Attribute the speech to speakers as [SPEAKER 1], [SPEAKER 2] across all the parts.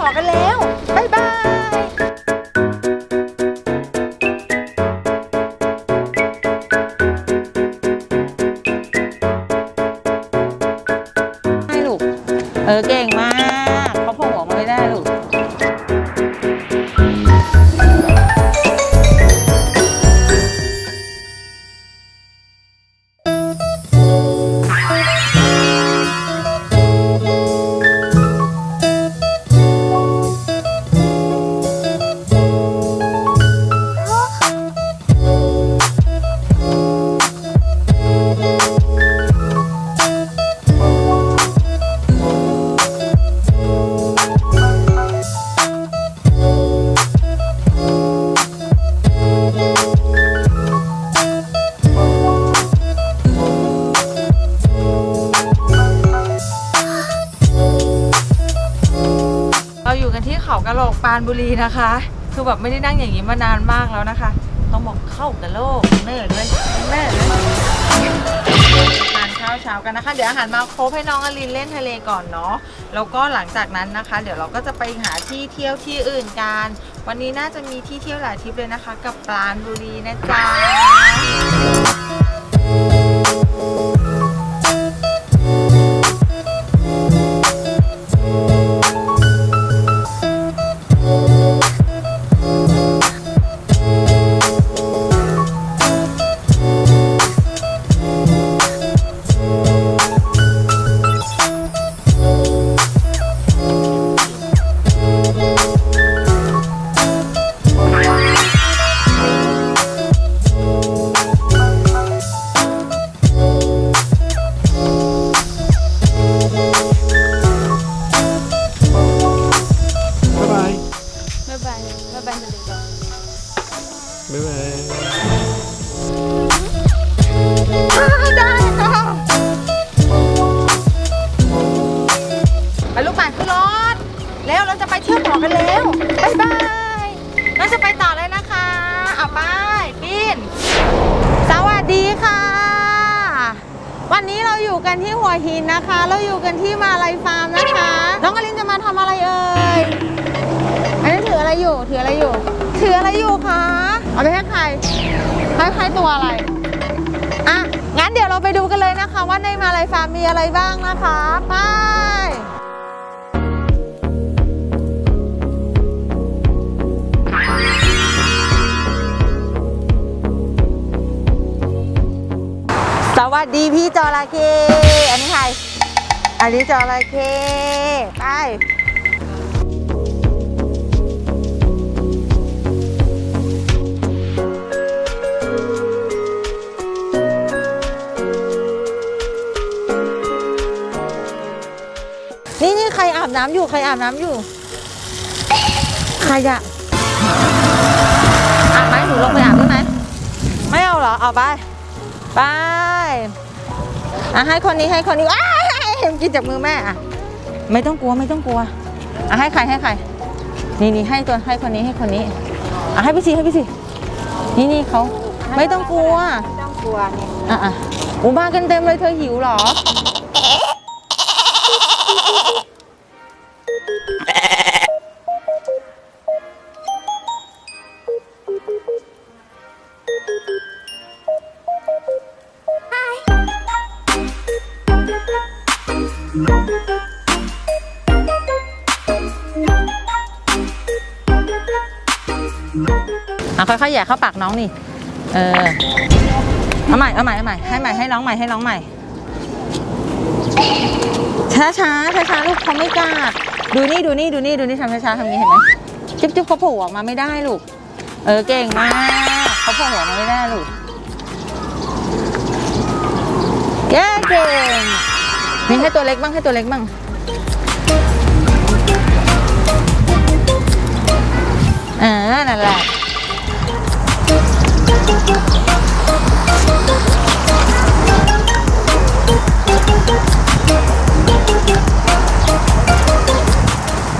[SPEAKER 1] ต่อกันแล้ว บ๊ายบาย
[SPEAKER 2] บุรีนะคะ คือแบบไม่ได้นั่งอย่างนี้มานานมากแล้วนะคะ ต้องบอกเข้ากะโลกแน่เลยแน่เลยทานข้าวเช้ากันนะคะ เดี๋ยวอาหารมาครบให้น้องอลินเล่นทะเลก่อนเนาะแล้วก็หลังจากนั้นนะคะ เดี๋ยวเราก็จะไปหาที่เที่ยวที่อื่นกัน วันนี้น่าจะมีที่เที่ยวหลายทริปเลยนะคะ กับปราณบุรีนะจ๊ะ
[SPEAKER 3] บ๊ายบาย
[SPEAKER 1] ไปลูกป่าขึ้นรถแล้วเราจะไปเที่ยวต่อกันแล้วบ๊ายบายเราจะไปต่อเลยนะคะเอาไปปีนสวัสดีค่ะ วันนี้เราอยู่กันที่หัวหินนะคะ เราอยู่กันที่มาลายฟาร์มนะคะ น้องอลินจะมาทำอะไรเอ่ยอันนี้ถืออะไรอยู่ถืออะไรอยู่ ถืออะไรอยู่คะเอาไปให้ใครให้ใครตัวอะไรอะงั้นเดี๋ยวเราไปดูกันเลยนะคะ ว่าในมาลายฟาร์มมีอะไรบ้างนะคะไปสวัสดีพี่จระเข้อันนี้ใครอันนี้จระเข้ไป บน้ำอยู่ ใครอาบน้ำอยู่ ใครอะอาบไหมหนูลงไปอาบได้ไหม ไม่เอาเหรอ เอาไป ไปอะให้คนนี้ให้คนนี้อ้ายเห็นกินจากมือแม่อะ ไม่ต้องกลัวไม่ต้องกลัวอะให้ใครให้ใคร นี่นี่ให้ตัวให้คนนี้ให้คนนี้อะให้พี่สีให้พี่สีนี่นี่เขาไม่ต้องกลัว
[SPEAKER 2] ต้องกลัวเนี่ย
[SPEAKER 1] อะอะอูมากันเต็มเลยเธอหิวเหรอ ค่อยๆแหย่เข้าปากน้องนี่ เออ เอาใหม่ เอาใหม่ เอาใหม่ ให้ใหม่ ให้น้องใหม่ ให้น้องใหม่ ช้าช้าช้าช้าๆลูกเขาไม่กล้า ดูนี่ ดูนี่ ดูนี่ ดูนี่ทำช้าช้าๆทำนี้เห็นไหมจิ๊บจิ๊บเขาโผล่ออกมาไม่ได้ลูก เออ เก่งมาก เขาโผล่ออกมาไม่ได้ลูกเย้เก่งนี่ให้ตัวเล็กบ้าง ให้ตัวเล็กบ้างอ่านั่นแหละ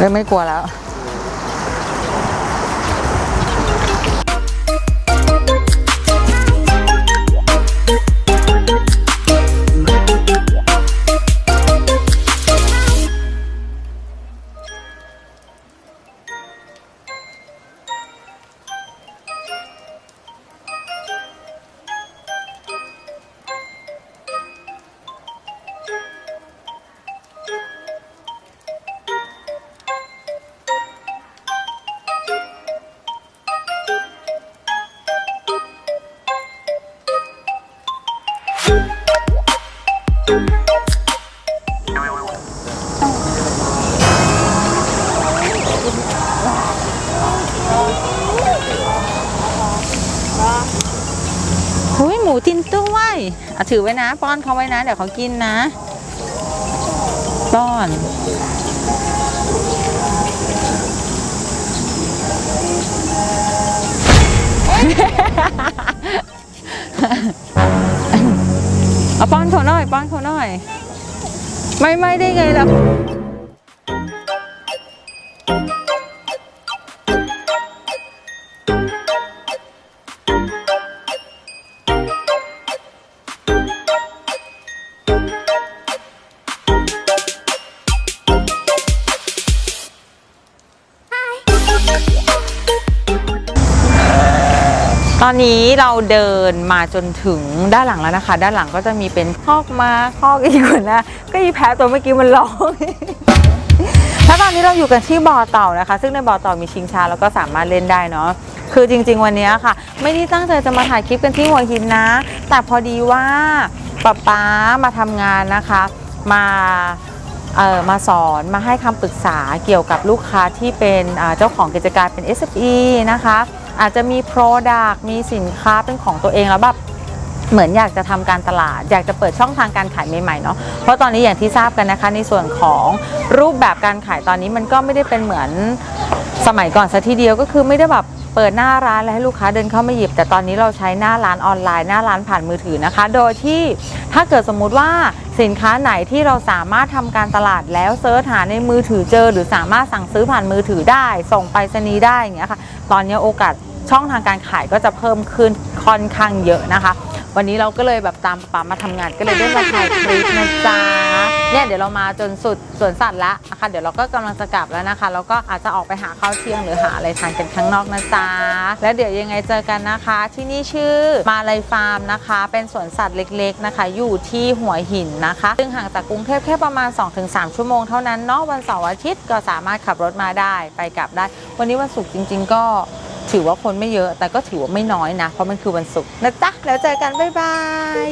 [SPEAKER 1] เริ่มไม่กลัวแล้ว หุยหมูตินด้วยอถือไว้นะ ป้อนเขาไว้นะ เดี๋ยวเขากินนะ ป้อน Ha ha. เอาป้อนเขาหน่อย ป้อนเขาหน่อย ไม่ไม่ได้ไงล่ะ อนนี้เราเดินมาจนถึงด้านหลังแล้วนะคะ ด้านหลังก็จะมีเป็นคอกมาคอกอีกคนนะก็อีแพ้ตัวเมื่อกี้มันร้อง แล้วตอนนี้เราอยู่กันที่บ่อเต่านะคะ ซึ่งในบ่อเต่ามีชิงช้าแล้วก็สามารถเล่นได้เนาะคือจริง ๆ วันนี้ค่ะ ไม่ได้ตั้งใจจะมาถ่ายคลิปกันที่หัวหินนะ แต่พอดีว่าป๊าป๊ามาทำงานนะคะ มาเอ่อมาสอนมาให้คำปรึกษาเกี่ยวกับลูกค้าที่เป็นเจ้าของกิจการเป็น SME นะคะอาจจะมี Product มีสินค้าเป็นของตัวเองแล้วแบบเหมือนอยากจะทำการตลาด อยากจะเปิดช่องทางการขายใหม่ๆเนาะเพราะตอนนี้อย่างที่ทราบกันนะคะ ในส่วนของรูปแบบการขายตอนนี้มันก็ไม่ได้เป็นเหมือนสมัยก่อนซะทีเดียวก็คือไม่ได้แบบเปิดหน้าร้านแล้วให้ลูกค้าเดินเข้ามาหยิบ แต่ตอนนี้เราใช้หน้าร้านออนไลน์หน้าร้านผ่านมือถือนะคะ โดยที่ถ้าเกิดสมมุติว่าสินค้าไหนที่เราสามารถทำการตลาดแล้วเซิร์ชหาในมือถือเจอ หรือสามารถสั่งซื้อผ่านมือถือได้ ส่งไปรษณีย์ได้อย่างเงี้ยค่ะ ตอนนี้โอกาสช่องทางการขายก็จะเพิ่มขึ้นค่อนข้างเยอะนะคะ วันนี้เราก็เลยแบบตามป๊ามาทำงานก็เลยได้มาถ่ายคลิปนะจ๊ะเนี่ยเดี๋ยวเรามาจนสุดสวนสัตว์ละนะคะเดี๋ยวเราก็กำลังจะกลับแล้วนะคะแล้วก็อาจจะออกไปหาข้าวเที่ยงหรือหาอะไรทานกันข้างนอกนะจ๊ะแล้วเดี๋ยวยังไงเจอกันนะคะ ที่นี่ชื่อมาลายฟาร์มนะคะ เป็นสวนสัตว์เล็ก ๆนะคะ อยู่ที่หัวหินนะคะ ซึ่งห่างจากกรุงเทพแค่ประมาณ 2-3 ชั่วโมงเท่านั้นเนาะวันเสาร์อาทิตย์ก็สามารถขับรถมาได้ไปกลับได้ วันนี้วันศุกร์จริง ๆ ก็ ถือว่าคนไม่เยอะแต่ก็ถือว่าไม่น้อยนะ เพราะมันคือวันศุกร์นะจ๊ะ แล้วเจอกัน บ๊ายบาย